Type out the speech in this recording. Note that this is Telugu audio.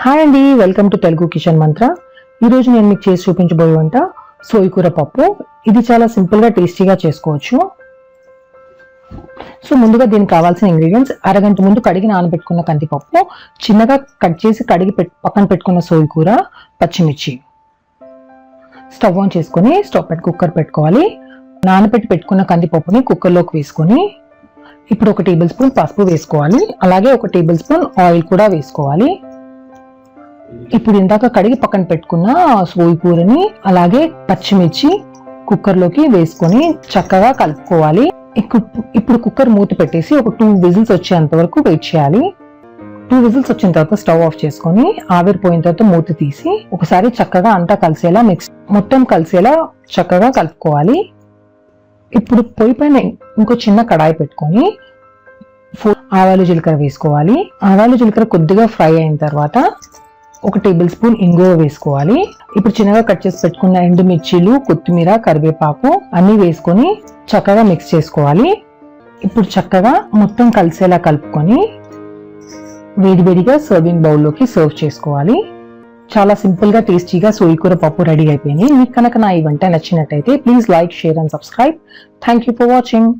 హాయ్ అండి వెల్కమ్ టు తెలుగు కిచెన్ మంత్ర ఈరోజు నేను మీకు చేసి చూపించబోయే వంట సోయికూర పప్పు. ఇది చాలా సింపుల్గా టేస్టీగా చేసుకోవచ్చు. సో ముందుగా దీనికి కావాల్సిన ఇంగ్రీడియంట్స్ అరగంట ముందు కడిగి నానబెట్టుకున్న కందిపప్పు చిన్నగా కట్ చేసి కడిగి పక్కన పెట్టుకున్న సోయికూర పచ్చిమిర్చి. స్టవ్ ఆన్ చేసుకొని స్టవ్ పెట్టి కుక్కర్ పెట్టుకోవాలి. నానబెట్టి పెట్టుకున్న కందిపప్పుని కుక్కర్లోకి వేసుకొని ఇప్పుడు ఒక టేబుల్ స్పూన్ పసుపు వేసుకోవాలి. అలాగే ఒక టేబుల్ స్పూన్ ఆయిల్ కూడా వేసుకోవాలి. ఇప్పుడు ఇందాక కడిగి పక్కన పెట్టుకున్న సోయి కూరని అలాగే పచ్చిమిర్చి కుక్కర్లోకి వేసుకొని చక్కగా కలుపుకోవాలి. ఇప్పుడు కుక్కర్ మూత పెట్టేసి ఒక టూ విజిల్స్ వచ్చేంత వరకు వెయిట్ చేయాలి. టూ విజిల్స్ వచ్చిన తర్వాత స్టవ్ ఆఫ్ చేసుకొని ఆవిరిపోయిన తర్వాత మూత తీసి ఒకసారి చక్కగా అంతా కలిసేలా మిక్స్ మొత్తం కలిసేలా చక్కగా కలుపుకోవాలి. ఇప్పుడు పొయ్యి పైన ఇంకో చిన్న కడాయి పెట్టుకొని ఆవాలు జీలకర్ర వేసుకోవాలి. ఆవాలు జీలకర్ర కొద్దిగా ఫ్రై అయిన తర్వాత ఒక టేబుల్ స్పూన్ ఇంగువ వేసుకోవాలి. ఇప్పుడు చిన్నగా కట్ చేసి పెట్టుకున్న ఎండుమిర్చీలు కొత్తిమీర కరివేపాకు అన్ని వేసుకొని చక్కగా మిక్స్ చేసుకోవాలి. ఇప్పుడు చక్కగా మొత్తం కలిసేలా కలుపుకొని వేడివేడిగా సర్వింగ్ బౌల్లోకి సర్వ్ చేసుకోవాలి. చాలా సింపుల్గా టేస్టీగా సోయికూర పప్పు రెడీ అయిపోయింది. మీకు కనుక నా ఈ వంట నచ్చినట్టయితే please like share and subscribe thank you for watching